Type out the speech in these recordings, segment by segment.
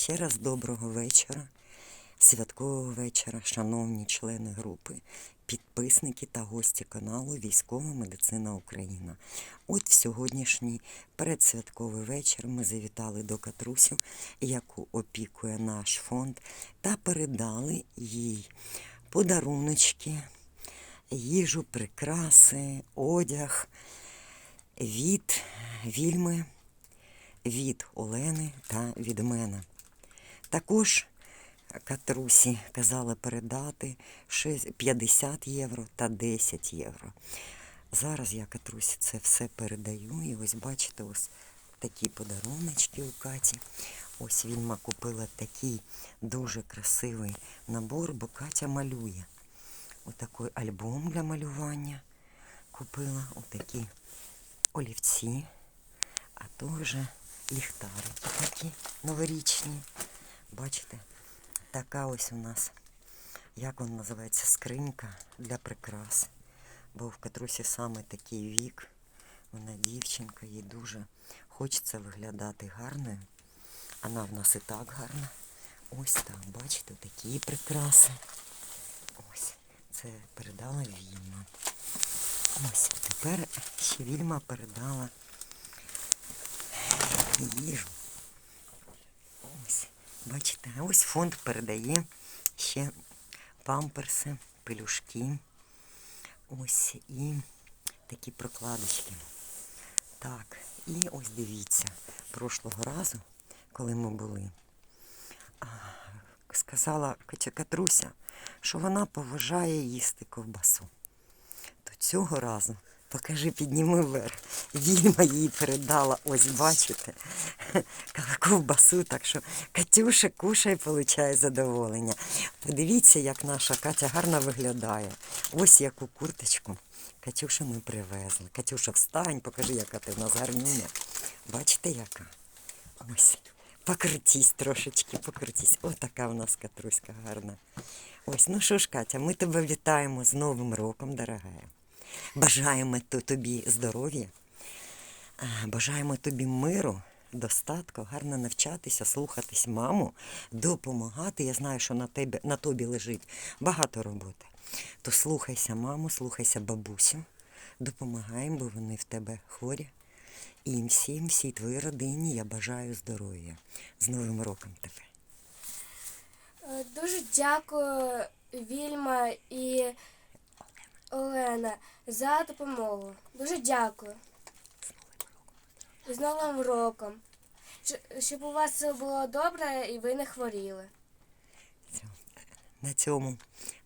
Ще раз доброго вечора, святкового вечора, шановні члени групи, підписники та гості каналу Військова медицина Україна. От в сьогоднішній передсвятковий вечір ми завітали до Катрусю, яку опікує наш фонд, та передали їй подаруночки, їжу, прикраси, одяг від вільми від Олени та від мене. Також Катрусі казала передати 50 євро та 10 євро. Зараз я Катрусі це все передаю. І ось бачите, ось такі подаруночки у Каті. Ось Вільма купила такий дуже красивий набор, бо Катя малює. Отакий альбом для малювання купила, отакі олівці а теж ліхтарики такі новорічні. Бачите, така ось у нас, як вона називається, скринька для прикрас. Бо в Катрусі саме такий вік. Вона дівчинка, їй дуже хочеться виглядати гарною. Вона в нас і так гарна. Ось так, бачите, такі прикраси. Ось, це передала Вільма. Ось, тепер ще Вільма передала їжу. Бачите, ось фонд передає ще памперси, пелюшки. Ось і такі прокладочки. Так, і ось дивіться, прошлого разу, коли ми були, сказала Катруся, що вона поважає їсти ковбасу. То цього разу, покажи, підніми вверх. Вільма їй передала, ось бачите, ковбасу, так що Катюша кушає, получає задоволення. Подивіться, як наша Катя гарно виглядає. Ось яку курточку Катюша ми привезли. Катюша, встань, покажи, яка ти в нас гарнюня. Бачите, яка? Ось. Покрутись трошечки, покрутись. Отака в нас Катруська гарна. Ось, ну що ж, Катя, ми тебе вітаємо з Новим роком, дорогая. Бажаємо тобі здоров'я, бажаємо тобі миру, достатку, гарно навчатися, слухатись маму, допомагати. Я знаю, що на, тебе, на тобі лежить багато роботи. То слухайся маму, слухайся бабусю, допомагаємо, бо вони в тебе хворі. І всім, всій твоїй родині я бажаю здоров'я. З Новим роком тебе. Е, Дуже дякую Вільма і Олена за допомогу. Дуже дякую. З Новим роком. Щоб у вас все було добре і ви не хворіли. На цьому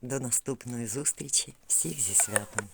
до наступної зустрічі. Всіх зі святом.